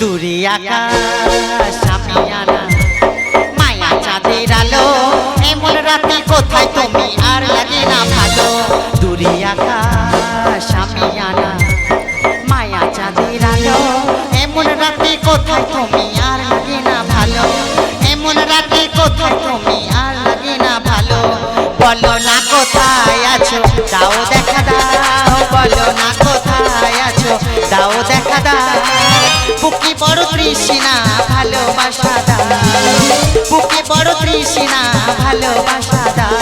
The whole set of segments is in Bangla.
দূরে আকাশ মায়া চাঁদের আলো, এমন রাতে কোথায় তুমি? আর লাগে না ভালো। দূরে আকাশ আমি মায়া চাঁদের আলো, এমন রাতে কোথায় তুমি? আর লাগে না ভালো। এমন রাতে কোথায় তুমি? আর লাগে না ভালো। বলো না কোথায় আছো? দাও দেখা দাও। বলো না কোথায় আছো? দাও দেখা দাও। বড় তৃষ্ণা, ভালোবাসা দাও বুকে বড় তৃষ্ণা, ভালোবাসা দাও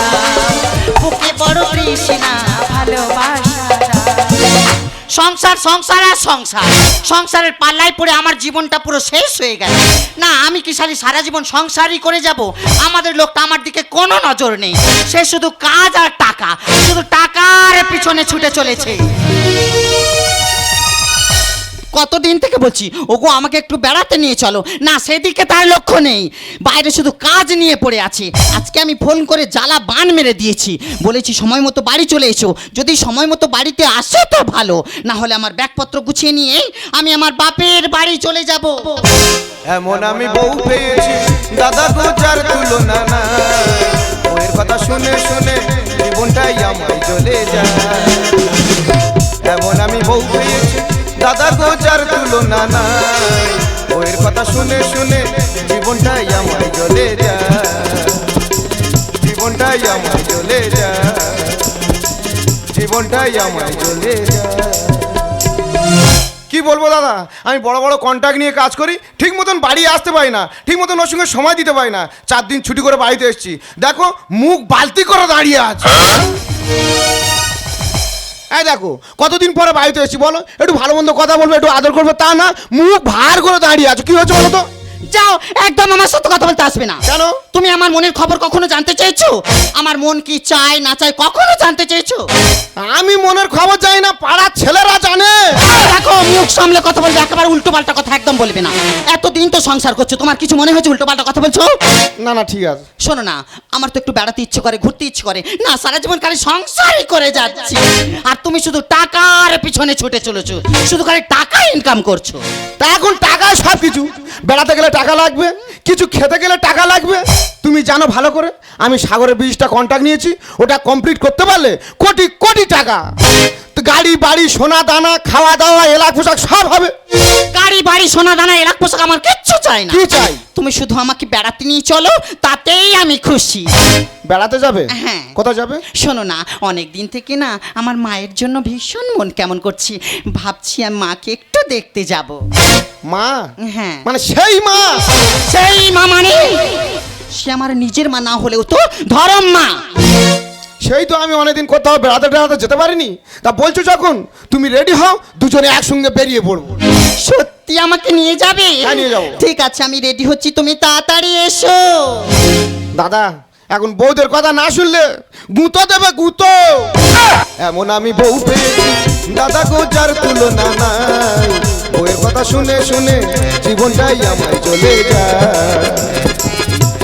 বুকে বড় তৃষ্ণা, ভালোবাসা সংসার সংসার আর সংসার। সংসারের পাল্লায় পড়ে আমার জীবনটা পুরো শেষ হয়ে গেল। না, আমি কি সারি সারা জীবন সংসারই করে যাব? আমাদের লোকটা আমার দিকে কোনো নজর নেই। সে শুধু কাজ আর টাকা। শুধু টাকার পিছনে ছুটে চলেছে। কতদিন থেকে বলছি, ওগো, আমাকে একটু বেড়াতে নিয়ে চলো। না, সেদিকে তার লক্ষ্য নেই। বাইরে শুধু কাজ নিয়ে পড়ে আছে। আজকে আমি ফোন করে জ্বালা বান মেরে দিয়েছি। বলেছি, সময় মতো বাড়ি চলে এসো। যদি সময় মতো বাড়িতে আসো তো ভালো। না হলে আমার ব্যাগপত্র গুছিয়ে নিয়ে আমি আমার বাপের বাড়ি চলে যাব। এমন আমি বউ পেয়েছি। দাদা গো যার তুলনা না বউয়ের কথা শুনে শুনে জীবনটাই আমায় চলে যায়। এমন আমি বউ পেয়েছি। দাদা গো, যার তুলনা না বউয়ের কথা শুনে শুনে জীবনটাই আমায় চলে যায়। জীবনটাই আমায় চলে যায়। জীবনটাই চলে যায়। কি বলব দাদা? আমি বড় বড় কন্ট্রাক্ট নিয়ে কাজ করি, ঠিক মতন বাড়ি আসতে পারি না, ঠিক মতন ওর সঙ্গে সময় দিতে পারি না। চার দিন ছুটি করে বাড়িতে এসেছি। দেখো, মুখ বালতি করে দাঁড়িয়ে আছে। এই দেখো, কতদিন পরে বাড়িতে এসেছি বলো? একটু ভালো মন্দ কথা বলবে, একটু আদর করবে, তা না, মুখ ভার করে দাঁড়িয়ে আছো। কি হয়েছে বলো তো? যাও একদম আমার সাথে কথা বলতে আসবে না। কেন? তুমি আমার মনের খবর কখনো জানতে চেয়েছো? আমার মন কি চায় না চায় কখনো জানতে চেয়েছো? আমি মনের খবর চাই না পাড়ার ছেলেরা জানে। দেখো মুখ সামলে কথা বলবে একেবারে উল্টো পাল্টা কথা একদম বলবে না। এতদিন তো সংসার করছ তোমার কিছু মনে হয়েছে উল্টো পাল্টা কথা বলছো? না না ঠিক আছে। শোনো না আমার তো একটু বেড়াতে ইচ্ছে করে ঘুরতে ইচ্ছে করে। না সারা জীবন খালি সংসারই করে যাচ্ছি। আর তুমি শুধু টাকার পিছনে ছুটে চলেছো শুধু খালি টাকা ইনকাম করছ। তা এখন টাকা সব কিছু বেড়াতে গেলে টাকা লাগবে, কিছু খেতে গেলে টাকা লাগবে। তুমি জানো ভালো করে, আমি সাগরের ব্রিজটা কন্ট্যাক্ট নিয়েছি, ওটা কমপ্লিট করতে পারলে কোটি কোটি টাকা। গাড়ি বাড়ি সোনা দানা খাওয়া দাওয়া এলাক পোশাক সব হবে। গাড়ি বাড়ি সোনা দানা এলাক পোশাক আমার কিচ্ছু চাই না। কি চাই? তুমি শুধু আমাকে বেড়াতে নিয়ে চলো তাতেই আমি খুশি। বেড়াতে যাবে? হ্যাঁ। কোথায় যাবে? শোনো না অনেক দিন থেকে না আমার মায়ের জন্য ভীষণ মন কেমন করছি। ভাবছি আমি মাকে একটু দেখতে যাব। মা? হ্যাঁ। মানে সেই মা? সেই মা মানে? সে আমার নিজের মা না হলেও তো ধরম মা। সেই তো আমি অনেকদিন কোথাও বেড়াতে বেড়াতে যেতে পারিনি। তা বলছো যখন তুমি রেডি হও দুজনে একসঙ্গে বেরিয়ে পড়ব। সত্যি আমাকে নিয়ে যাবে? হ্যাঁ, নিয়ে যাব। ঠিক আছে আমি রেডি হচ্ছি তুমি তাড়াতাড়ি এসো। দাদা এখন বউদের কথা না শুনলে গুঁতো দেবে গুঁতো। এমন আমি বউ পেয়েছি দাদা গো যার তুলনা নাই বউয়ের কথা শুনে শুনে জীবনটাই আমায় চলে যায়।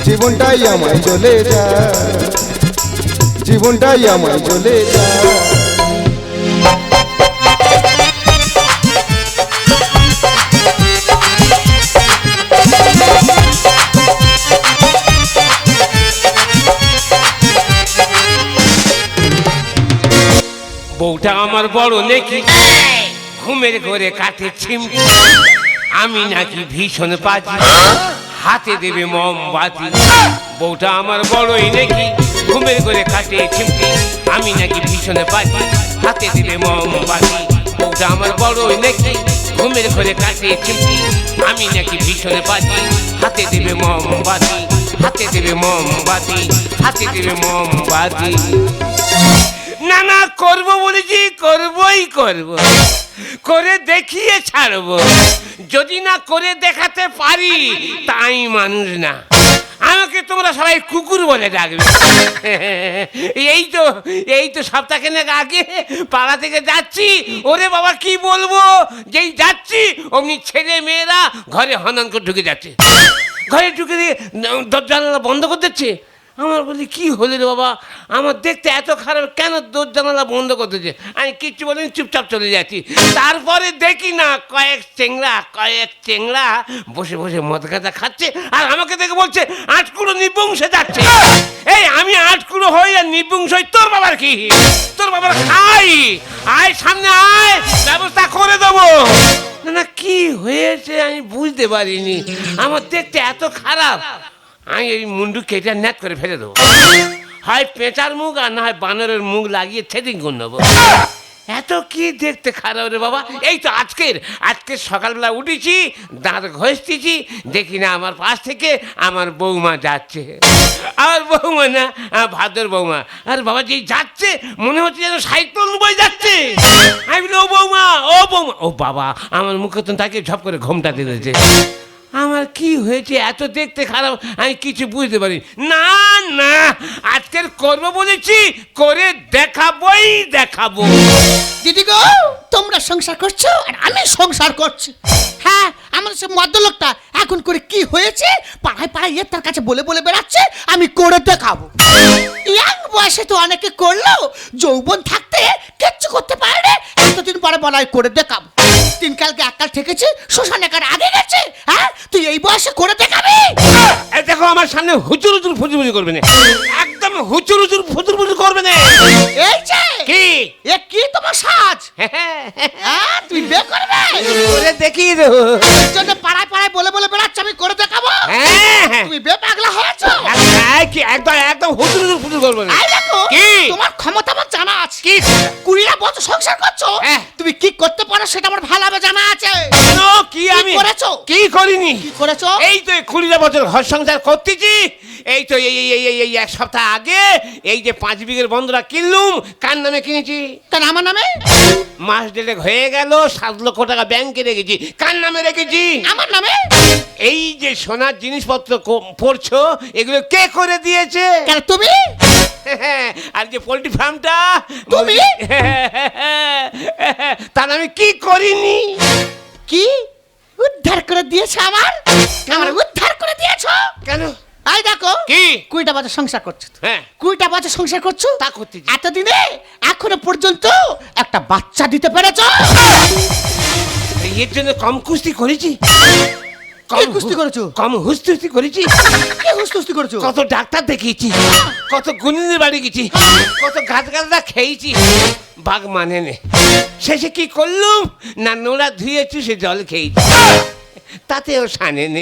জীবনটাই আমায় চলে যায়। জীবনটাই আমায় চলে বউটা আমার বড় নেকি? ঘুমের ঘরে কাটে ছিমকি আমি নাকি ভীষণ পাজি। হাতে দেবে মোমবাতি। বউটা আমার বড়ই নাকি? ঘুমের করে কাটে ছিমকি আমি নাকি ভীষণ পাজি হাতে দেবে মোমবাতি। বউটা আমার বড়ই নাকি, ঘুমের ঘরে কাটে ছিমকি আমি নাকি ভীষণ পাজি হাতে দেবে মোমবাতি, হাতে দেবে মোমবাতি, হাতে দেবে মোমবাতি। না না করব বলেছি করবই করব, করে দেখিয়ে ছাড়বো। যদি না করে দেখাতে পারি, তাই মানুষ না। আমাকে তোমরা সবাই কুকুর বলে ডাকবে। এই তো এই তো সপ্তাহখানেক আগে পাড়া থেকে যাচ্ছি। ওরে বাবা, কি বলব? যেই যাচ্ছি, অমনি ছেলে মেয়েরা ঘরে হনন করে ঢুকে যাচ্ছে। ঘরে ঢুকে দিয়ে দরজা বন্ধ করে দিচ্ছে। আমার বলি, কি হলো রে বাবা? আমার দেখতে এত খারাপ, কেন দোর জানালা বন্ধ করতেছে? আমি কিচ্ছু বলিনি, চুপচাপ চলে যাচ্ছি। তারপরে দেখি না, কয়েক চেংড়া কয়েক চেংড়া বসে বসে মদ গাঁজা খাচ্ছে আর আমাকে দেখে বলছে আটকুড়ো নিপুংসে যাচ্ছে। এই, আমি আটকুড়ো হই আর নিপুংস হই, তোর বাবার কি? তোর বাবার খাই। আয়, সামনে আয়, ব্যবস্থা করে দেবো। না না, কি হয়েছে আমি বুঝতে পারিনি। আমার দেখতে এত খারাপ। আমি এই মুন্ডু কেটে ন্যাত করে ফেলে দেবো। হয় পেঁচার মুখ আর না হয় বানরের মুখ লাগিয়ে থেটিং করে নেব। এত কি দেখতে খারাপ রে বাবা? এই তো আজকের। আজকে সকালবেলা উঠেছি, দাঁত ঘষতেছি, দেখি না আমার পাশ থেকে আমার বৌমা যাচ্ছে। আমার বৌমা না ভাদর বৌমা। আর বাবা, যেই যাচ্ছে, মনে হচ্ছে যেন সাইকেল বই যাচ্ছে। আমি ও বৌমা ও বৌমা। ও বাবা, আমার মুখে তো তাকে ঝপ করে ঘোমটা দিয়েছে। আমার কি হয়েছে? এত দেখতে খারাপ, আমি কিছু বুঝতে পারি না না, আজকের করব বলেছি, করে দেখাবই দেখাবো। দিদি গো, তোমরা সংসার করছ? আর আমি সংসার করছি। হ্যাঁ আমার সে মদ্যলোকটা এখন করে কি হয়েছে? পাড়ায় পাড়ায় ইয়ে তার কাছে বলে বলে বেড়াচ্ছে আমি করে দেখাবো। ইয়াং বয়সে তো অনেকে করল যৌবন থাকতে কিচ্ছু করতে পারে এতদিন পরে বলা হয় করে দেখাবো। তিন কালকে ঠেকেছে শ্মশান একার আগে গেছে? হ্যাঁ? তুই এই বয়সে করে দেখাবি? এই দেখো আমার সামনে হুচুর হুচুর ফুচুর করবে না। একদম হুচুর হুচুর ফুচুর করবে না। এই যে কি? এ কি তোমার সাজ? হ্যাঁ তুই বে করবে করে দেখি জন্য পাড়ায় পাড়ায় বলে বলে বেড়াচ্ছে আমি করে দেখাবো। হ্যাঁ তুমি বে পাগলা হয়েছ। কি একদম একদম হুচুর হুচুর ফুচুর করবে না। কি? তোমার ক্ষমতা আমার জানা আছে। কি? কুড়িটা বছর সংসার করছ হ্যাঁ। তুমি কি করতে পারো সেটা আমার ভালোভাবে জানা আছে। কি আমি? করেছ? কি করিনি? কি করেছ? এই তো কুড়িটা বছর ঘর সংসার করতেছি। এই তো এই এই এই এই এই এক সপ্তাহ আগে এই যে পাঁচ বিঘের বন্ধুরা কিনলুম কার নামে কিনেছি কেন আমার নামে? মাস ডেটে হয়ে গেল সাত লক্ষ টাকা ব্যাংকে রেখেছি। কার নামে রেখেছি? আমার নামে? এই যে সোনার জিনিসপত্র পড়ছো এগুলো কে করে দিয়েছে? কেন তুমি? আর যে পোল্ট্রি ফার্মটা তুমি? তার আমি কি করিনি? কি? উদ্ধার করে দিয়েছ আমার? আমার উদ্ধার করে দিয়েছ? কেন? আই দেখো কি? কুড়িটা বছর সংসার করছ হ্যাঁ। কুড়িটা বছর সংসার করছ? তা করতেছি। এতদিনে এখনও পর্যন্ত একটা বাচ্চা দিতে পেরেছ? এর জন্য কম কুস্তি করেছি। কম কুস্তি করেছ? কম হুস্তি হুস্তি করেছি। কি হুস্তুস্তি করেছ? কত ডাক্তার দেখিয়েছি কত গুণিনের বাড়ি গেছি কত গাছ গাছটা খেয়েছি। বাঘ মানে নে। শেষে কি করলুম? না নোড়া ধুয়েছি সে জল খেয়েছি। তাতেও সানে নে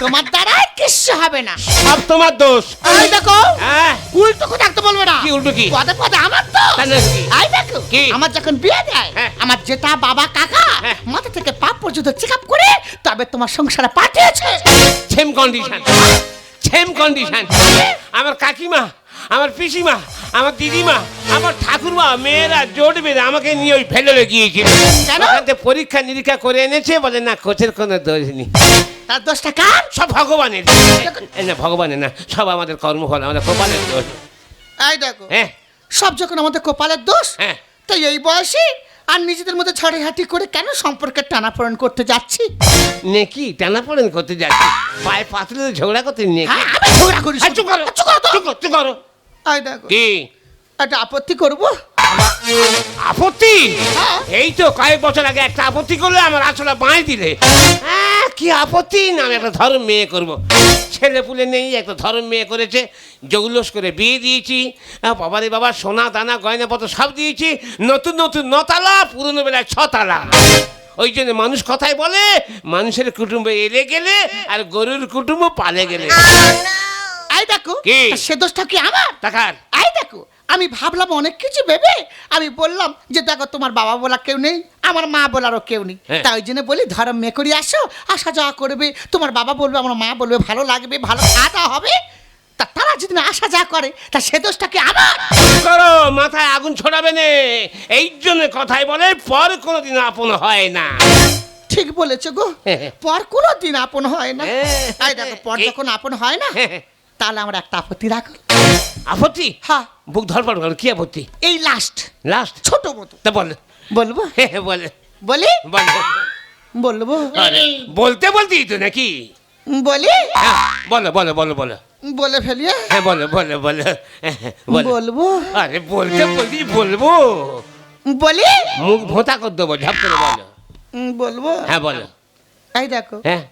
তোমার দ্বারা কিচ্ছু হবে না সব তোমার দোষ এই দেখো হ্যাঁ উল্টো কথা থাকতে বলবে না কি উল্টো কি? পদে পদে আমার তো? আই দেখো কি? আমার যখন বিয়ে দেয় হ্যাঁ। আমার জেঠা বাবা কাকা হ্যাঁ। মাথা থেকে পা পর্যন্ত চেক আপ করে তবে তোমার সংসারে পাঠিয়েছে সেম কন্ডিশন সেম কন্ডিশন আমার কাকিমা আমার পিসিমা আমার দিদিমা আমার ঠাকুরমা মেয়েরা জোট বেঁধে আমাকে নিয়ে ওই ভেলোরে গিয়েছিল। কেন? পরীক্ষা নিরীক্ষা করে এনেছে বলে না কোচের কোনো দোষ নেই। তার দোষটা কার? সব ভগবানের। এ না ভগবানের না সব আমাদের কর্মফল আমাদের কপালের দোষ। এই দেখো হ্যাঁ। সব যখন আমাদের কপালের দোষ হ্যাঁ। তাই এই বয়সে আর নিজেদের মধ্যে ঝড়ে করে কেন সম্পর্কের টানাপোড়েন করতে যাচ্ছি? নেকি? টানা পড়েন করতে যাচ্ছি। পায়ে পাতলে ঝগড়া করতে নেকি? হ্যাঁ, ঝগড়া করি এই চুপ করো চুপ করো তো। চুপ করো, চুপ করো। দেখো। কি? একটা আপত্তি করব? আপত্তি? হ্যাঁ। এই তো কয়েক বছর আগে একটা আপত্তি করলে আমার আসলে বাঁই দিলে। হ্যাঁ, কি আপত্তি? না আমি একটা ধর্ম মেয়ে করব। ছেলে পুলে নেই একটা ধর্ম মেয়ে করেছে। জৌলস করে বিয়ে দিয়েছি। আহ, বাবারে বাবা সোনা দানা গয়না গয়নাপত্র সব দিয়েছি। নতুন নতুন নতালা পুরনো বেলায় ছতালা। ওই জন্য মানুষ কথাই বলে মানুষের কুটুম্ব এলে গেলে আর গরুর কুটুম্ব পালে গেলে। এই দেখো কি? সে দোষটা কি আমার? টাকার এই দেখো আমি ভাবলাম অনেক কিছু ভেবে আমি বললাম যে দেখো তোমার বাবা বলা কেউ নেই আমার মা বলারও কেউ নেই। হ্যাঁ। তাই জন্য বলি ধরম মেয়ে করি আসো আসা যাওয়া করবে তোমার বাবা বলবে আমার মা বলবে ভালো লাগবে ভালো খাওয়া দাওয়া হবে। তা তারা যদি না আসা যাওয়া করে তা সে দোষটা কি আমার? করো মাথায় আগুন ছড়াবে না এই জন্য কথাই বলে পর কোনোদিন আপন হয় না। ঠিক বলেছ গো পর কোনো দিন আপন হয় না। হ্যাঁ। এই দেখো পর যখন আপন হয় না তাহলে আমার একটা আপত্তি রাখো। আপত্তি? হ্যাঁ। বুক ধরপড় করো কি আপত্তি? এই লাস্ট লাস্ট ছোট মতো। তা বল। বলব? হ্যাঁ বলে। বলি? বল বলব? বলতে বলতেই তো নাকি? বলি? হ্যাঁ, বলো বলো বলো বলো। বলে ফেলি হ্যাঁ? হ্যাঁ বলো বলো। বলো বলো। বলব? আরে বলতে বলছি বলব। বলি? মুখ ভোঁতা করে দেবো ঝাপ করে বলো। উম, বলব? হ্যাঁ বলো। এই দেখো। হ্যাঁ।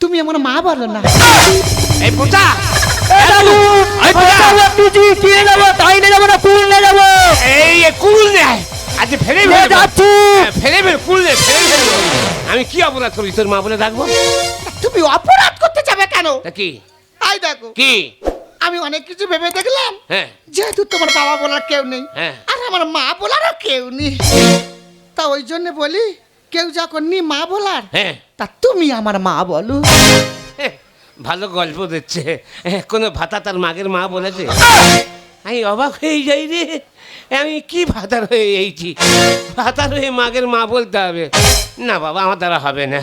তুমি আমার মা বলো না। এই পোতা আমি কি অপরাধ করি তোর মা বলে ডাকবো? তুমি অপরাধ করতে যাবে কেন? কি? এই দেখো। কি? আমি অনেক কিছু ভেবে দেখলাম। হ্যাঁ। যেহেতু তোমার বাবা বলার কেউ নেই হ্যাঁ। আর আমার মা বলারও কেউ নেই। তা ওই জন্য বলি কেউ যখন নি মা বলার হ্যাঁ। তা তুমি আমার মা বলো। হ্যাঁ, ভালো গল্প দিচ্ছে। কোনো ভাতা তার মাগের মা বলেছে? আমি অবাক হয়ে যাই রে। আমি কি ভাতার হয়ে এইছি? ভাতার হয়ে মাগের মা বলতে হবে। না বাবা আমার দ্বারা হবে না।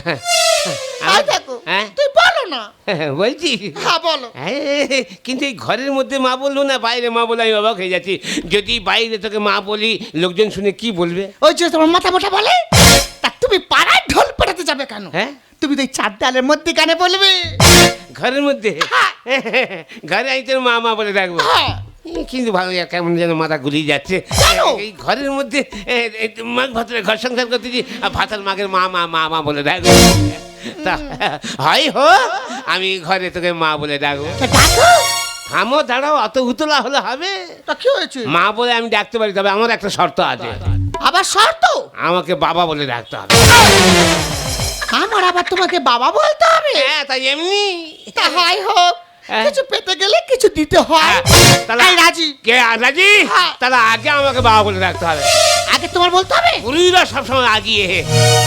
হ্যাঁ? তুই বলো না। হ্যাঁ, বলছি। হ্যাঁ বলো। হ্যাঁ, কিন্তু এই ঘরের মধ্যে মা বলল না বাইরে মা বলে আমি অবাক হয়ে যাচ্ছি। যদি বাইরে তোকে মা বলি লোকজন শুনে কি বলবে? ওই যে তোমার মাথা মোটা বলে? তা তুমি পাড়ায় ঢোল পেটাতে যাবে কেন? হ্যাঁ? তুমি তো এই চার দেয়ালের মধ্যে কানে বলবে। ঘরের মধ্যে? ঘরে আমি তোর মা মা বলে ডাকবো হ্যাঁ। কিন্তু ভালো কেমন যেন মাথা ঘুরিয়ে যাচ্ছে। এই ঘরের মধ্যে মাঘ ভাতরে ঘর সংসার করতেছি আর ভাতার মাগের মা মা মা মা বলে ডাকবো তা হয় হো আমি ঘরে তোকে মা বলে ডাকবো ডাকো। থামো দাঁড়াও অত উতলা হলে হবে। তা কি হয়েছে? মা বলে আমি ডাকতে পারি তবে আমার একটা শর্ত আছে। আবার শর্ত? আমাকে বাবা বলে ডাকতে হবে। আমার আবার তোমাকে বাবা বলতে হবে? হ্যাঁ তাই এমনি। তা হাই হোক হ্যাঁ। কিছু পেতে গেলে কিছু দিতে হয়। হ্যাঁ, তাহলে রাজি। কে রাজি? হ্যাঁ। তাহলে আগে আমাকে বাবা বলে রাখতে হবে। আগে তোমার বলতে হবে? পুরুষরা সবসময় আগিয়ে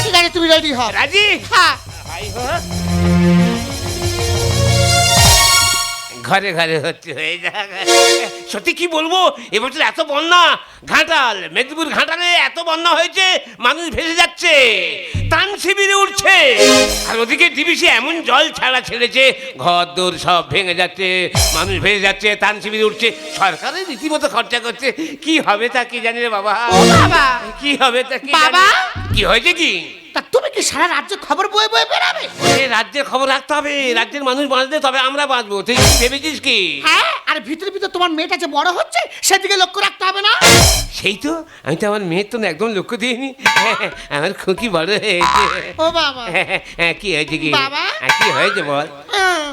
ঠিক আছে তুমি রেডি হও। রাজি? হ্যাঁ। ঘরে ঘরে হচ্ছে হয়ে যাক সত্যি কি বলব? এবছর এত বন্যা ঘাটাল মেদিনীপুর ঘাটালে এত বন্যা হয়েছে মানুষ ভেসে যাচ্ছে তান শিবিরে উঠছে। আর ওদিকে ডিবিসি এমন জল ছাড়া ছেড়েছে ঘর দোর সব ভেঙে যাচ্ছে মানুষ ভেসে যাচ্ছে তান শিবিরে উঠছে। সরকারের রীতিমতো খরচা করছে। কি হবে তা কি জানি রে বাবা? কি হবে তা কি বাবা? কি হয়েছে কি? কি সারা রাজ্য খবর বয়ে বয়ে বেরাবে? এ রাজ্যের খবর রাখতে হবে রাজ্যের মানুষ বাঁচবে তবে আমরা বাঁচবো। তুই কি ভেবেছিস কি? হ্যাঁ আর ভিতরে ভিতরে তোমার মেয়েটা যে বড় হচ্ছে সেদিকে লক্ষ্য রাখতে হবে না? সেই তো আমি তো আমার মেয়ের তো একদম লক্ষ্য দিইনি। আমার খুকি বড় হয়েছে। ও বাবা। হ্যাঁ, কি হয়েছে কি? বাবা? হ্যাঁ, কি হয়েছে বল? হ্যাঁ।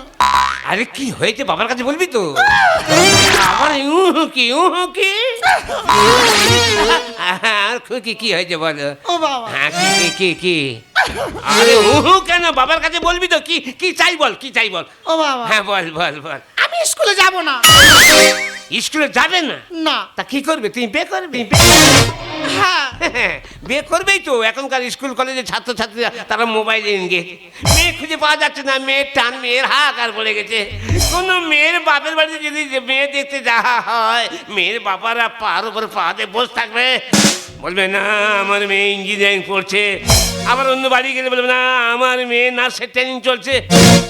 আরে কি হয়েছে বাবার কাছে বলবি তো? আবার ইউ কি কি আর খুকি কি হয়েছে বল? ও বাবা। হ্যাঁ কি কি কি কি? আরে উহু কেন বাবার কাছে বলবি তো? কি কি চাই বল কি চাই বল? ও বাবা। হ্যাঁ বল বল বল। আমি স্কুলে যাব না। স্কুলে যাবে না? না। তা কি করবে? তুমি বে করবে? হ্যাঁ। বিয়ে করবেই তো। এখনকার স্কুল কলেজের ছাত্রছাত্রীরা তারা মোবাইলে এনগেজ মেয়ে খুঁজে পাওয়া যাচ্ছে না। মেয়ের টান মেয়ের হাহাকার পড়ে গেছে। কোনো মেয়ের বাপের বাড়িতে যদি মেয়ে দেখতে যাওয়া হয়, মেয়ের বাবারা পার উপর পাহাড়ে বসে থাকবে। বলবে, না, আমার মেয়ে ইঞ্জিনিয়ারিং পড়ছে। আবার অন্য বাড়ি গেলে বলবে না আমার মেয়ে নার্সের ট্রেনিং চলছে।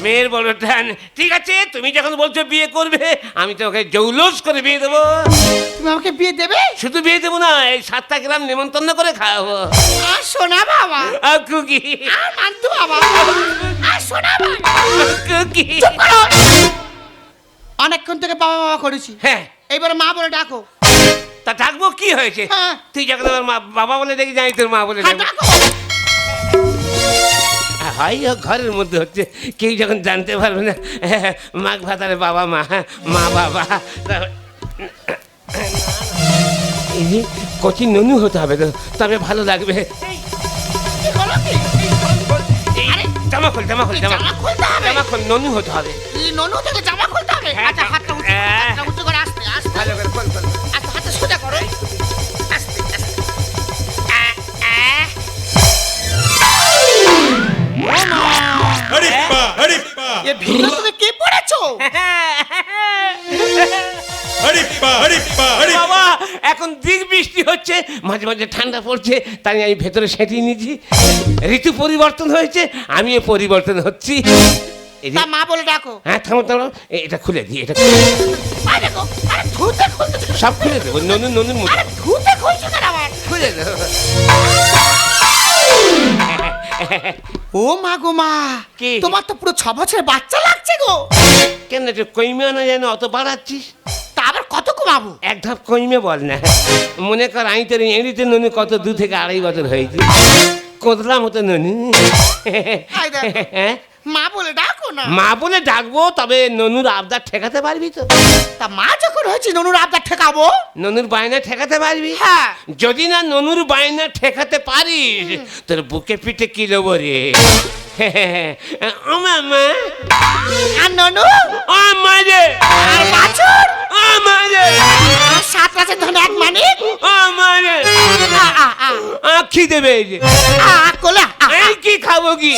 মেয়ের বড় টান ঠিক আছে তুমি যখন বলছো বিয়ে করবে আমি তোমাকে জৌলস করে বিয়ে দেবো। তুমি আমাকে বিয়ে দেবে? শুধু বিয়ে দেবো না এই সাতটা গ্রাম নেমন্তন্ন করে খাওয়াবো। আর শোনা বাবা? আর কুকি। আর মানতো বাবা? আর শোনা বাবা? কুকি। অনেকক্ষণ থেকে বাবা বাবা করেছি। হ্যাঁ। এইবার মা বলে ডাকো। তা ডাকবো কি হয়েছে? হ্যাঁ। তুই যখন আমার মা বাবা বলে দেখি জানি তোর মা বলে হ্যাঁ দেখব ডাকো হাই ও ঘরের মধ্যে হচ্ছে কেউ যখন জানতে পারবে না মাঘ ভাতারে বাবা মা মা বাবা কচি ননু হতে হবে তো তবে ভালো লাগবে। জামা খোল জামা খোল জামা হবে? জামা খোল ননু হতে হবে। ননু থেকে জামা খুলতে হবে? হ্যাঁ, আচ্ছা হাতটা হরিপ্পা হরিপ্পা এ ভিড়ে তুমি কি পড়েছো? হরিপ্পা হরিপ্পা হরিপ্পা বাবা এখন দিক বৃষ্টি হচ্ছে মাঝে মাঝে ঠান্ডা পড়ছে তাই আমি ভেতরে সেটিয়ে নিয়েছি। ঋতু পরিবর্তন হয়েছে আমিও পরিবর্তন হচ্ছি। তা মা বলে ডাকো। হ্যাঁ থামো থামো। এটা খুলে দিই এটা খুলে দিই। আরে দেখো আরে ধুতে খুলতে সব খুলে দেবো ননু ননুর মতো। আরে ধুতে খুলছো কেন আবার? খুলে দেবো। ও মা গো মা কি? তোমার তো পুরো ছ বছরের বাচ্চা লাগছে গো কেন একটু কইমে না জানি অত বাড়াচ্ছিস তা আবার কত কমাবো এক ধাপ কইমে বল না মনে কর আমি তোর এড়িতে ননি কত দু থেকে আড়াই বছর হয়েছে কোদলা মতো ননি দেখো। হ্যাঁ? মা বলে ডাকো না। মা বলে ডাকবো তবে ননুর আবদার ঠেকাতে পারবি তো। তা মা যখন হয়েছে ননুর আবদার ঠেকাবো? ননুর বায়না ঠেকাতে পারবি? হ্যাঁ। যদি না ননুর বায়না ঠেকাতে পারিস তোর বুকে পিঠে কি রে? আমার মা আর ননু? আমার রে আর বাছুর? আমার রে আর সাত রাজের ধন এক মানিক? আ, আ, আখি দেবে। আ, কোলে। এই কি খাব কি?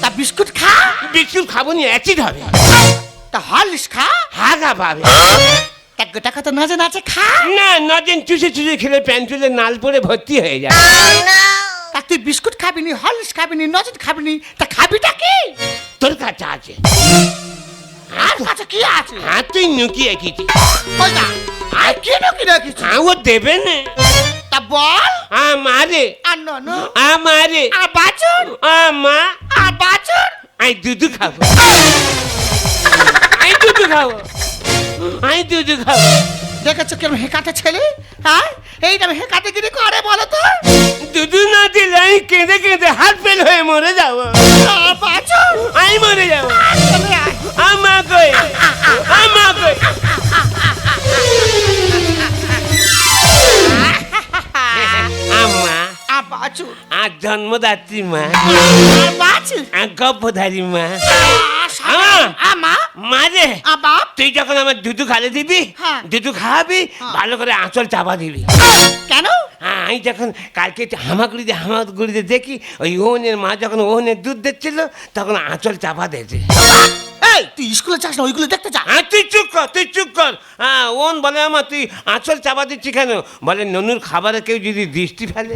তা বিস্কুট খা। বিস্কুট খাব নি অ্যাসিড হবে। তা হলিস খা। হাগা পাবে। তা গোটা কত নজর আছে খা। না নদিন চুষে চুষে খেলে প্যান্ট চুলে নাল পরে ভর্তি হয়ে যায়। তুই বিস্কুট খাবি নি হলিস খাবি নি নজর খাবি নি তা খাবিটা কি? তোর কাছে আছে। আর কাছে কি আছে? হ্যাঁ তুই নুকিয়ে কিছু ওই না আর কি না কি রাখিস হ্যাঁ ও দেবে না। তা বল। আমারে আর ননু? আমারে আর বাছুর? আমা আর বাছুর? আই দুধু খাব। আই দুধু খাব। আই দুধু খাব। দেখেছ কেমন হেকাতে ছেলে? হ্যাঁ? এইটা হেকাতে গিরি করে বলো তো দুধু না দিলে আমি কেঁদে কেঁদে হাত ফেল হয়ে মরে যাব। আর বাছুর আমি মরে যাব। আর চলে আমা কই? আমা কই? আর জন্মদাত্রী মা। আর গর্ভধারী মা। মারে বাপ? তুই যখন আমার দুধু খালে দিবি হ্যাঁ। দুধু খাওয়াবি ভালো করে আঁচল চাপা দিবি। কেন? হ্যাঁ আমি যখন কালকে হামাগুড়িতে হামাগুড়িতে দেখি ওই ওহনের মা যখন ওহনের দুধ দিচ্ছিল তখন আঁচল চাপা দিয়েছে। এই! তুই স্কুলে যাস না ওইগুলো দেখতে যা। হ্যাঁ তুই চুপ কর তুই চুপ কর। হ্যাঁ ওন বলে আমার তুই আঁচল চাপা দিচ্ছি কেন? বলে ননুর খাবারে কেউ যদি দৃষ্টি ফেলে।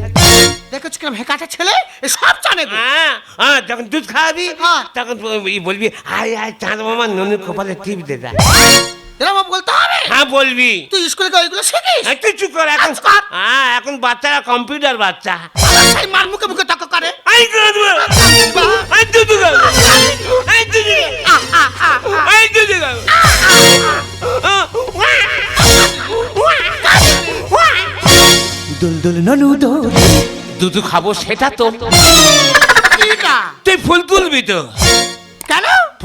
দেখেছ কেন হেকাতে ছেলে? এ সব জানে গো। হ্যাঁ হ্যাঁ যখন দুধ খাওয়াবি হ্যাঁ। তখন বলবি আয় আয় চাঁদ মামা ননুর কপালে টিপ দে দেয় এরকম বলতে হবে? হ্যাঁ বলবি। তুই স্কুলে গিয়ে ওইগুলো শিখিস? হ্যাঁ, তুই চুপ কর এখন চুপ কর। হ্যাঁ এখন বাচ্চারা কম্পিউটার বাচ্চা। সেই মার মুখে মুখে তর্ক করে। আই করে দেবো আই দুধু খাব আই খাব আই দুধু খাব দুলদুল ননু দোল। দুধু খাব সেটা তো। তুই ফুল তুলবি তো।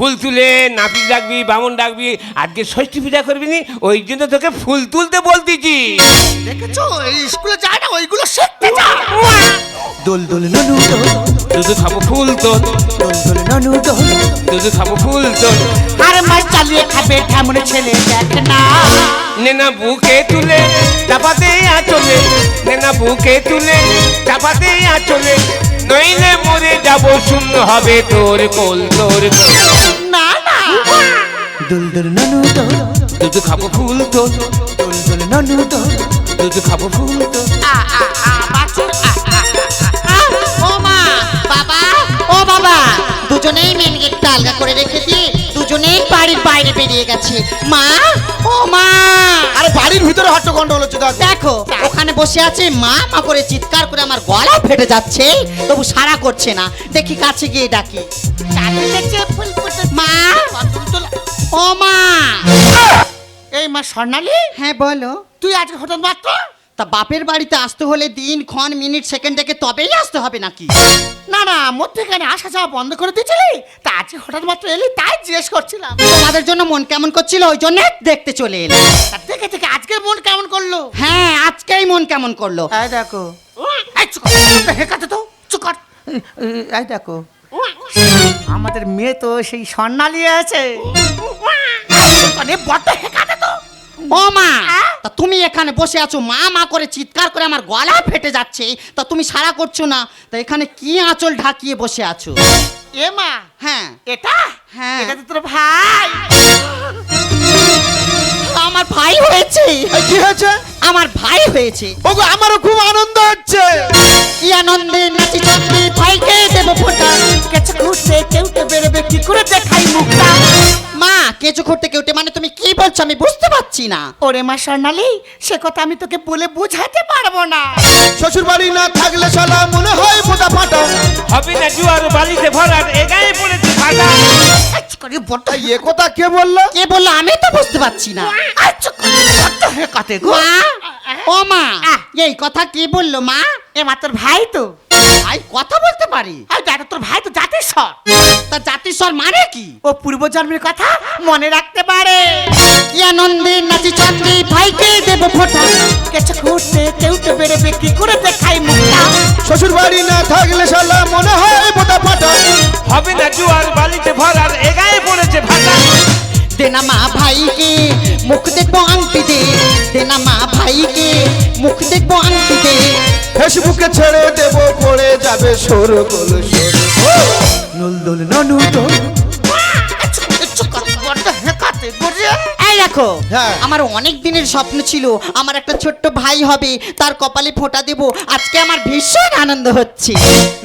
ফুল তুলে নাপিত ডাকবি বামন ডাকবি আজকে ষষ্ঠী পূজা করবি নি ওই জন্য তোকে ফুল তুলতে বলতেছি। দেখেছ? এই স্কুলে যায় না ওইগুলো শিখতে যা দুলদুল ননু দোল। দুধু খাব ফুল তো দুলদুল ননু দোল। দুধু খাব ফুল তো আর মাছ চালিয়ে খাবে ঠেমন ছেলে দেখ না। নেনা বুকে তুলে চাপাতে আচলে নেনা বুকে তুলে চাপাতে আচলে নইলে মরে যাব শূন্য হবে তোর কোল তোর না না। দুল দুল ননু দোল। দুধ খাব ফুল তো দুল ননু দোল। দুধ খাব ফুল তো আ, আ, আ, বাছুর, আ, আ। ও মা বাবা ও বাবা। দুজনেই মেন গেটটা আলগা করে রেখে দিয়ে দুজনেই বাড়ির বাইরে বেরিয়ে গেছে। মা? ও মা! আরে বাড়ির ভিতরে হট্টগন্ডল হচ্ছে দেখো ওখানে বসে আছে মা মা করে চিৎকার করে আমার গলা ফেটে যাচ্ছে। তবু সারা করছে না। দেখি কাছে গিয়ে ডাকি। মা? ও মা! এই মা স্বর্ণালী? হ্যাঁ বলো। তুই আজকে হঠাৎ মাত্র? তা বাপের বাড়িতে আসতে হলে দিন ক্ষণ মিনিট সেকেন্ড থেকে তবেই আসতে হবে নাকি? না না মধ্যেখানে আসা যাওয়া বন্ধ করে দিয়েছিলি? তা আজকে হঠাৎ মাত্র এলি তাই জিজ্ঞেস করছিলাম। তোমাদের জন্য মন কেমন করছিল? ওই জন্য দেখতে চলে এলাম। তা দেখে দেখে আজকে মন কেমন করল? হ্যাঁ আজকেই মন কেমন করল। এই দেখো। এই চুপ কর, হেকাতে তো চুপ কর। এই দেখো। আমাদের মেয়ে তো সেই স্বর্ণালী আছে। মানে বড্ড হেকাতে তো। ও মা! তা তুমি এখানে বসে আছো মা মা করে চিৎকার করে আমার গলা ফেটে যাচ্ছে তা তুমি সারা করছ না তা এখানে কি আঁচল ঢাকিয়ে বসে আছো? এ মা হ্যাঁ। এটা? হ্যাঁ। এটা তো তোর ভাই। আমার ভাই হয়েছে। কি হয়েছে? আমার ভাই হয়েছে। ওগো আমারও খুব আনন্দ হচ্ছে। কি আনন্দে নাচি চন্দ্রে ভাইকে দেব ফোটা। কেছে খুঁজতে কেউতে বেরোবে কি করে দেখাই মুখটা? মা কেঁচো করতে কেউটে মানে তুমি কি বলছো আমি বুঝতে পারছি না। ওরে মা স্বর্ণালী সে কথা আমি তোকে বলে বুঝাতে পারব না। শ্বশুর বাড়ি না থাকলে শালা মনে হয় মোটা ফাটা। হবে না জুয়ার বালিতে ভরাট এ গায়ে পড়েছে ফাটা। আচ্ছা করে বড্ড এ কথা কে বলল? কে বলল আমি তো বুঝতে পারছি না। গো। মা? ও মা এই কথা কে বলল মা? এ মা তোর ভাই তো। ভাই কথা বলতে পারি? আর দাদা তোর ভাই তো জাতির স্বর তা জাতির স্বর মানে কি? ও পূর্ব জন্মের কথা মনে রাখতে পারে। কি আনন্দে নাচি চন্দ্রে ভাইকে দেব ফোটা। কেছে ঘুরতে কেউ তো বেরোবে কি করে দেখাই মুখটা শ্বশুর বাড়ি না থাকলে শালা মনে হয় বোটা ফাটা। হবে না জুয়ার বালিতে ভরার এগায়ে দেনা মা ভাইকে মুখ দেখব আংটি দে দেনা মা ভাইকে মুখ দেখব আংটি দে ফেসবুকে ছেড়ে দেবো পড়ে যাবে সরু কলু সরু নুল দুল ননু তো দেখো হ্যাঁ। আমার অনেক দিনের স্বপ্ন ছিল আমার একটা ছোট্ট ভাই হবে তার কপালে ফোঁটা দেব আজকে আমার ভীষণ আনন্দ হচ্ছে।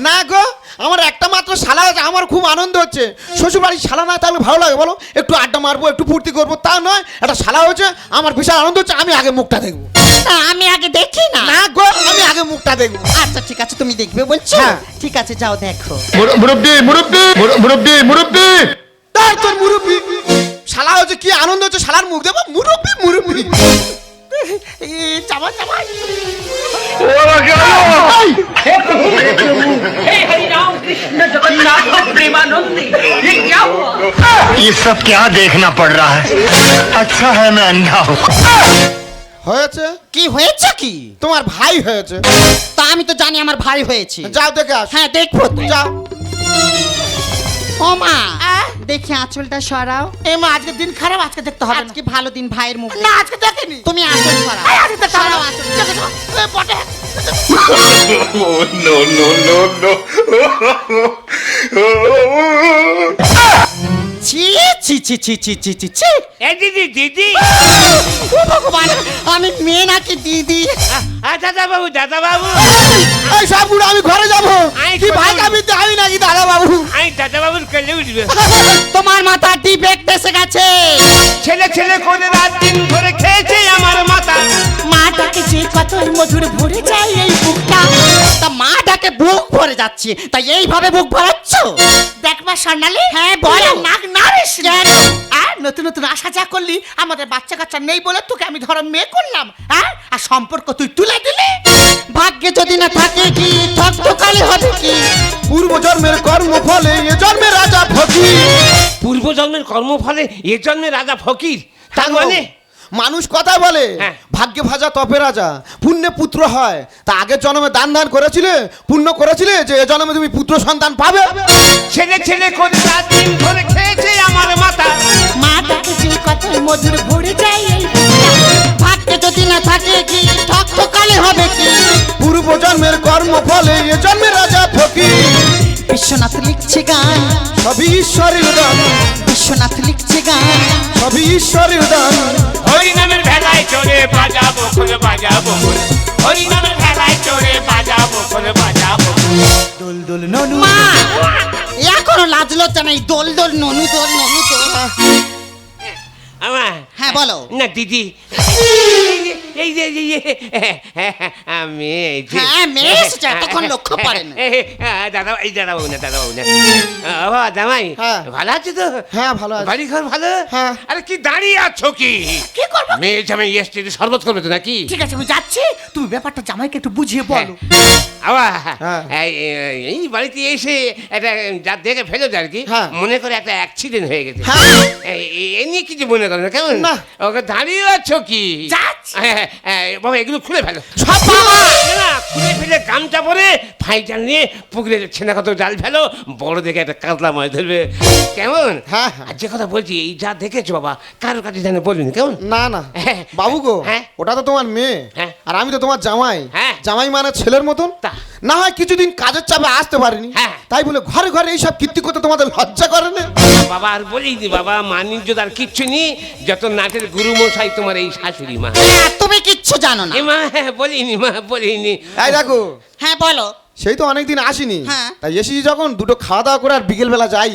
না গো আমার একটা মাত্র শালা আছে আমার খুব আনন্দ হচ্ছে। শ্বশুর বাড়ি শালা না থাকলে ভালো লাগে বলো? একটু আড্ডা মারবো একটু ফুর্তি করব তা নয় একটা শালা হচ্ছে আমার বিশাল আনন্দ হচ্ছে আমি আগে মুখটা দেখব। আমি আগে দেখি না। না গো আমি আগে মুখটা দেখব। আচ্ছা ঠিক আছে তুমি দেখবে বলছো? হ্যাঁ। ঠিক আছে যাও দেখো। মুরব্বি মুরব্বি মুরব্বি মুরব্বি তার তোর মুরব্বি। শালা হচ্ছে কি আনন্দ হচ্ছে শালার মুখ দেবো মুরব্বি মুরব্বি চাবা চাবা ये सब क्या देखना पड़ रहा है अच्छा है मैं अंधा हूँ হয়েছে কি হয়েছে কি তোমার ভাই হয়েছে তা আমি তো জানি আমার ভাই হয়েছে যাও দেখে আস হ্যাঁ দেখবো তো। যাও ও মা দেখি আঁচলটা সরাও। এ মা আজকে দিন খারাপ আজকে দেখতে হবে আজকে ভালো দিন ভাইয়ের মুখ না আজকে দেখিনি। তুমি আঁচল সরাও। আজকে দেখতে হবে সরাও আঁচল। বটে। নো নো নো নো ছি ছি ছি ছি ছি ছি ছি ছি। এ দিদি দিদি। ও ভগবান আমি মেয়ে নাকি দিদি? আ, দাদা বাবু দাদা বাবু এই সব বুড়ো আমি ঘরে যাব। আই কি ভাই না। কাবিতে আমি নাকি দাদা বাবু। আমি দাদা বাবুর কেলে উঠবে। তোমার মাথা ডিফেক্ট এসে গেছে ছেলে ছেলে করে রাত দিন ধরে খেয়েছে আমার মাথা। মা ডাকেছে কতই মধুর ভরে যায় এই বুকটা। তা মাটাকে বুক ভরে যাচ্ছে। তা এইভাবে বুক ভরাচ্ছ? দেখ মা স্বর্ণালী হ্যাঁ, বলো। নাক নারিস কেন? আর নতুন নতুন আশা যা করলি আমাদের বাচ্চা কাচ্চা নেই বলে তোকে আমি ধরো মেয়ে করলাম। হ্যাঁ আর সম্পর্ক তুই তুলে দিলি। ভাগ্যে যদি না থাকে কি ঠকঠকালে হবে কি? পূর্ব জন্মের কর্ম ফলে এ জন্মে রাজা ফকির। পূর্ব জন্মের কর্মফলে এ জন্মে রাজা ফকির। তার মানে? মানুষ কথা বলে হ্যাঁ। ভাগ্যে ভাজা তপে রাজা। পুণ্যে পুত্র হয়। তা আগের জন্মে দান দান করেছিলে? পুণ্য করেছিলে যে এ জন্মে তুমি পুত্র সন্তান পাবে? ছেলে ছেলে করে রাত দিন ধরে খেয়েছে আমার মাথা মা ডাকেছে কতই মধুর ভরে যায়। ভাগ্যে যদি না থাকে কি ঠকঠকালে হবে কি? পূর্ব জন্মের কর্ম ফলে এ জন্মে রাজা ফকির। বিশ্বনাথ লিখছে গান। সবই ঈশ্বরের দান বিশ্বনাথ লিখছে গান। সবই ঈশ্বরের দান হরি নামের ভেলায় চড়ে বাজাবো খোল বাজাবো। হরি নামের ভেলায় চড়ে বাজাবো খোল বাজাবো। দোল দোল ননু। মা এখনও লাজ লজ্জা নেই। দোল দোল ননু দোল ননু দোল। আমার হ্যাঁ বলো না দিদি এই যে এই যে আমি এই যে হ্যাঁ, মেয়ে এসেছে, এতক্ষণ লক্ষ্য পড়েনি। দাদা এই দাদা বাবু না দাদা বাবু না জামাই হ্যাঁ। ভালো আছে তো হ্যাঁ, ভালো আছি। বাড়ি ঘর ভালো হ্যাঁ। আরে কি দাঁড়িয়ে আছো কি কি করব মেয়ে জামাই এসছে শরবত করবে তো নাকি ঠিক আছে আমি যাচ্ছি তুমি ব্যাপারটা জামাইকে একটু বুঝিয়ে বলো আবার হ্যাঁ। এই বাড়িতে এসে একটা যা দেখে ফেলো আর কি হ্যাঁ। মনে করে একটা অ্যাক্সিডেন্ট হয়ে গেছে হ্যাঁ। এই নিয়ে কিছু মনে করো না কেমন না। ওকে দাঁড়িয়ে আছো কি। হ্যাঁ, হ্যাঁ, হ্যাঁ, বাবা এগুলো খুলে ফেলো সব বাবা! না, খুলে ফেলে গামছা পরে ফাইজাল নিয়ে পুকুরে ছেনা কত জাল ফেলো বড় দেখে একটা কাতলা মাছ ধরবে কেমন হ্যাঁ, হ্যাঁ। আর যে কথা বলছি এই যা দেখেছ বাবা কারোর কাছে জানে বলিনি কেমন না না হ্যাঁ। বাবু গো হ্যাঁ। ওটা তো তোমার মেয়ে হ্যাঁ। আর আমি তো তোমার জামাই হ্যাঁ। জামাই মানে ছেলের মতন তা। না হয় কিছুদিন কাজের চাপে আসতে পারিনি। হ্যাঁ। তাই বলে ঘরে ঘরে এইসব কীর্তি করতে তোমাদের লজ্জা করে না? বাবা আর বলি দি বাবা মানি মানিজ্য আর কিচ্ছু নেই যত নাটের গুরু মশাই তোমার এই শাশুড়ি মা। হ্যাঁ, তুমি কিচ্ছু জানো না। এ মা হ্যাঁ, বলিনি মা বলিনি এই দেখো হ্যাঁ বলো। সেই তো অনেকদিন আসিনি। হ্যাঁ। তাই এসেছি যখন দুটো খাওয়া দাওয়া করে আর বিকেলবেলা যাই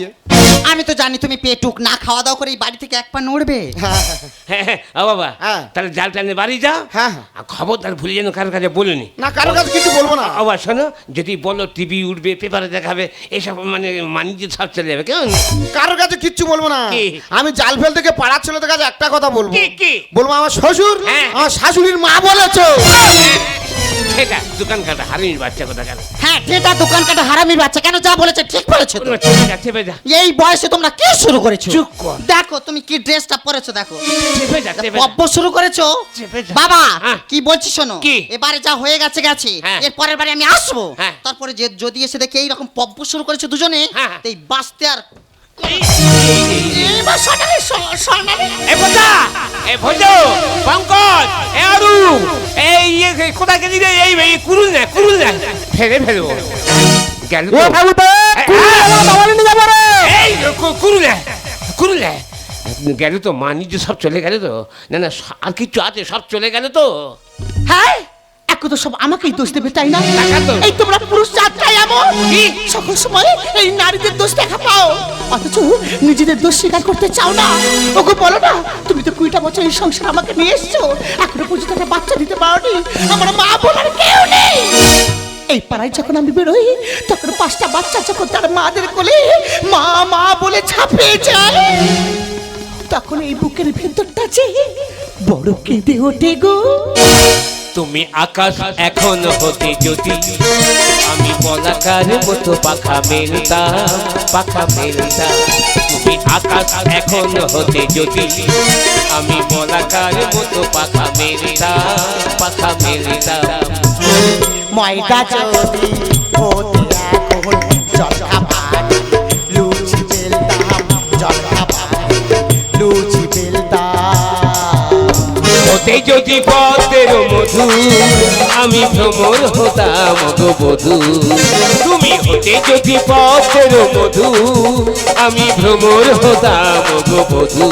আমি তো জানি তুমি পেটুক না খাওয়া দাওয়া করে এই বাড়ি থেকে এক পা নড়বে হ্যাঁ হ্যাঁ ও বাবা হ্যাঁ। তাহলে জাল টানে বাড়ি যাও হ্যাঁ, হ্যাঁ। আর খবরদার ভুলে যেন কারোর কাছে বলিনি না কারোর কাছে কিছু বলব না আবার শোনো যদি বলো টিভি উঠবে পেপারে দেখাবে এসব মানে মানিয়ে সব চলে যাবে কেমন কারোর কাছে কিচ্ছু বলব না কি? আমি জাল ফেল থেকে পাড়ার ছেলেদের কাছে একটা কথা বলব কি, কি? বলব আমার শ্বশুর হ্যাঁ। আমার শাশুড়ির মা বলেছ সেটা দোকান কাটা হারিয়ে বাচ্চা কথা কেন হ্যাঁ এটা দোকান কাটা হারামির বাচ্চা কেন যা বলেছে ঠিক বলেছে তো চেপে যা চেপে যা এই বয়সে তোমরা কি শুরু করেছ চুপ কর। দেখো তুমি কি ড্রেসটা পরেছো দেখো চেপে যা চেপে যা। শুরু করেছ চেপে যা। বাবা হ্যাঁ। কি বলছি শোনো কি? এবারে যা হয়ে গেছে গেছে হ্যাঁ। এর পরের বারে আমি আসব হ্যাঁ। তারপরে যে যদি এসে দেখে এইরকম পব্ব শুরু করেছ দুজনে হ্যাঁ। তো এই বাঁচতে আর ফেলে ফেলব। গেল তো। এ। এই কু- কুরুল না কুরুল না। গেল তো মানিজ্য সব চলে গেল তো। না না আর কিছু আছে সব চলে গেল তো। হ্যাঁ এখন তো সব আমাকেই দোষ দেবে তাই না? এই তোমরা পুরুষ জাতটাই এমন? সকল সময় এই নারীদের দোষ দেখা পাও। অথচ নিজেদের দোষ স্বীকার করতে চাও না। ওকে বলো না তুমি তো কুড়িটা বছর এই সংসার আমাকে নিয়ে এসছো। এখনও পর্যন্ত একটা বাচ্চা দিতে পারোনি। আমার মা বলার কেউ নেই। এই পাড়ায় যখন আমি বেরোই তখন পাঁচটা বাচ্চা যখন তার মাদের কোলে মা মা বলে ঝাঁপিয়ে যায় তখন এই বুকের ভেতরটা যে বড় কেঁদে ওঠে গো। তুমি আকাশ এখন হতে যদি আমি বলাকার মতো পাখা মেলতাম পাখা মেলতাম তুমি আকাশ এখন হতে যদি আমি বলাকার মতো পাখা মেলতাম পাখা মেলতাম ময়দা যদি হতে হতে যদি পথের মধু, আমি ভ্রমর হতাম গো বধু। তুমি হতে যদি পথের মধু, আমি ভ্রমর হতাম গো বধু।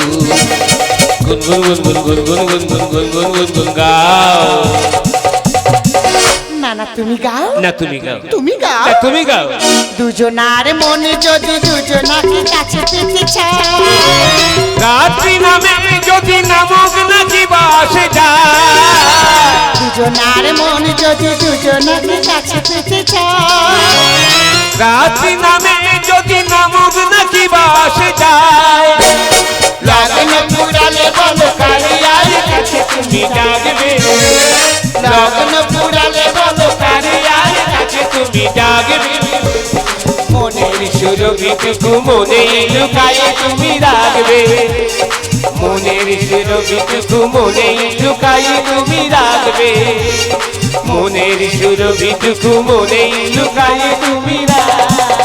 গুনগুন গুনগুন গুনগুন গুনগুন গুনগুন গুনগুন, গাও। তুমি গাও? না তুমি গাও। তুমি গাও? না তুমি গাও। দুজনার মনে যদি দুজনাকে কাছে পেতে চায়। রাত্রি নামে যদি নামক না জীবাসে যায়। দুজনার মনে যদি দুজনাকে কাছে পেতে চায়। রাত্রি নামে যদি নামুক নাকি বাস যায়। লগ্ন পুরালে বলো কারিয়ার কাছে তুমি ডাকবে। লগ্ন পুরালে বলো কারিয়ার কাছে তুমি ডাকবে। মনের সুরভিটুকু মনে লুকায়ে তুমি রাখবে। মনের সুরভিটুকু মনে লুকায়ে তুমি রাখবে। মনের সুরভিটুকু মনে লুকায়ে তুমি রাখবে।